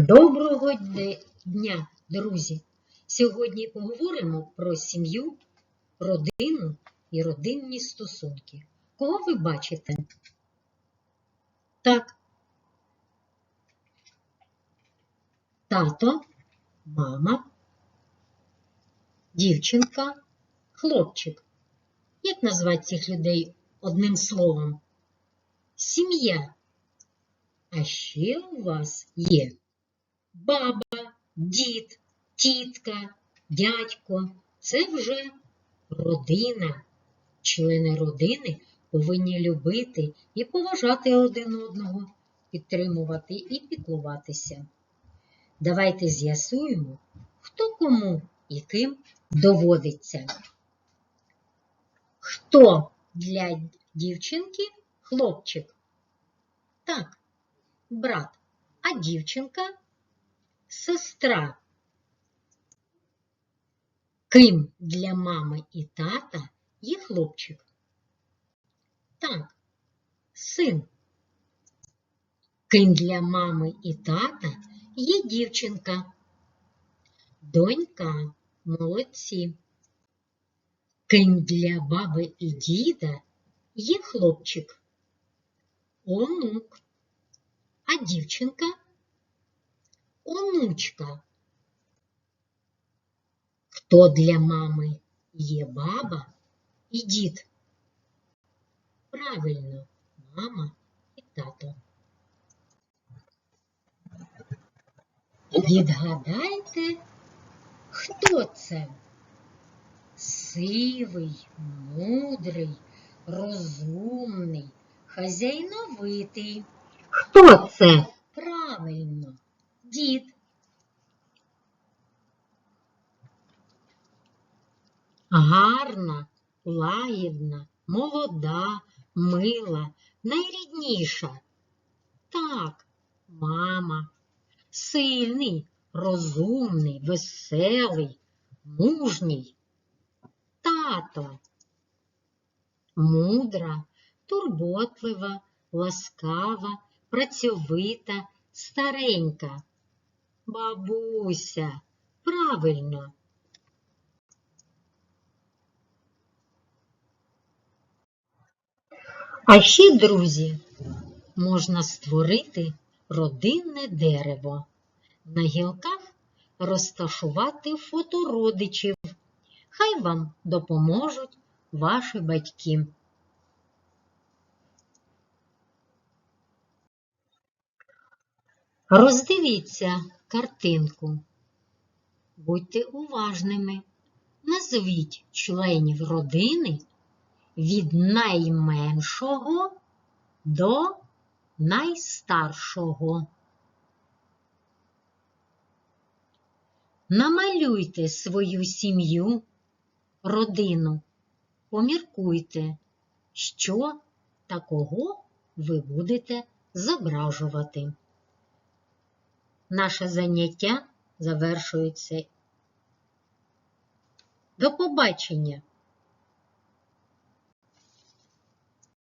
Доброго дня, друзі! Сьогодні поговоримо про сім'ю, родину і родинні стосунки. Кого ви бачите? Так. Тато, мама, дівчинка, хлопчик. Як назвати цих людей одним словом? Сім'я. А ще у вас є баба, дід, тітка, дядько це вже родина. Члени родини повинні любити і поважати один одного, підтримувати і піклуватися. Давайте з'ясуємо, хто кому і ким доводиться. Хто для дівчинки хлопчик? Так, брат, а дівчинка сестра. Ким для мами і тата є хлопчик? Так, син. Ким для мами і тата є дівчинка. Донька молодці. Ким для баби і діда є хлопчик. Онук. А дівчинка онучка. Хто для мами є баба і дід? Правильно, мама і тато. Відгадайте, хто це? Сивий, мудрий, розумний, хазяйновитий. Хто це? Правильно, дід. Гарна, лагідна, молода, мила, найрідніша. Так, мама, сильний, розумний, веселий, мужній. Тато, мудра, турботлива, ласкава, працьовита, старенька. Бабуся, правильно. А ще, друзі, можна створити родинне дерево. На гілках розташувати фото родичів. Хай вам допоможуть ваші батьки. Роздивіться картинку. Будьте уважними. Назвіть членів родини від найменшого до найстаршого. Намалюйте свою сім'ю, родину, поміркуйте, що та кого ви будете зображувати. Наше заняття завершується. До побачення!